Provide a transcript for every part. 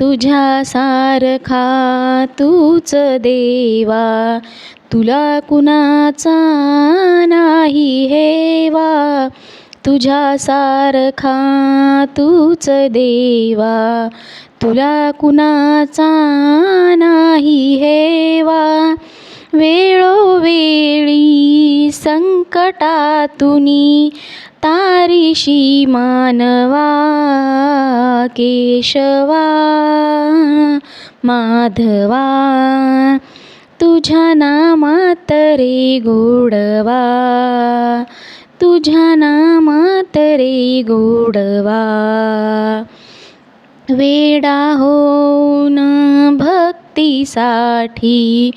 तुझ्या सारखा तूच देवा तुला कुणाचा नाही हेवा तुझ्या सारखा तूच देवा तुला कुणाचा नाही हेवा. वेळोवेळी संकटातुनी तारीशी मानवा केशवा माधवा तुझ्या नामात रे गोडवा तुझ्या नामात रे गोडवा. वेडा होऊन भक्तीसाठी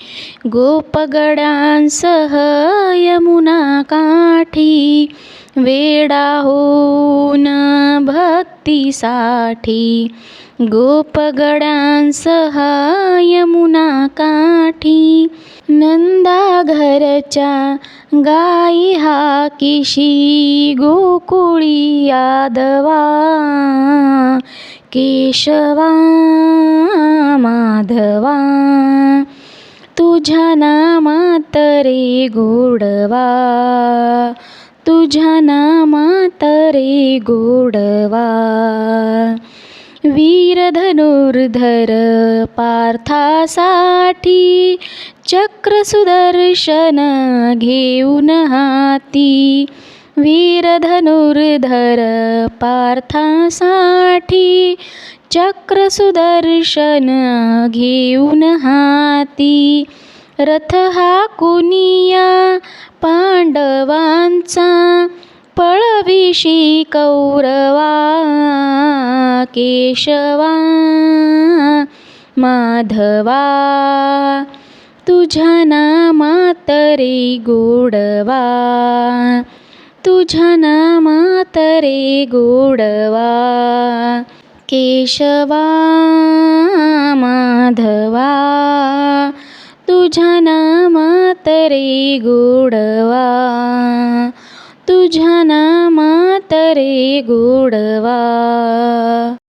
गोपगडांसह यमुना काठी वेडा होऊन भक्तीसाठी गोपगड्यांसह काठी. नंदा घरच्या गाई हा किशी गोकुळी यादवा. केशवा माधवा तुझ्या नामात रे गोडवा. तुझ्या नामात रे गोडवा. वीर धनुर्धर पार्थासाठी चक्र सुदर्शन घेऊन हाती. वीर धनुर्धर पार्थासाठी चक्र सुदर्शन घेऊन हाती. रथ हा कुनिया पांडवांचा पळविशी कौरवा केशवा माधवा. तुझ्या नामात रे गोडवा. तुझ्या नामात रे गोडवा. केशवा माधवा. तुझ्या नामात रे गोडवा. तुझ्या नामात रे गोडवा.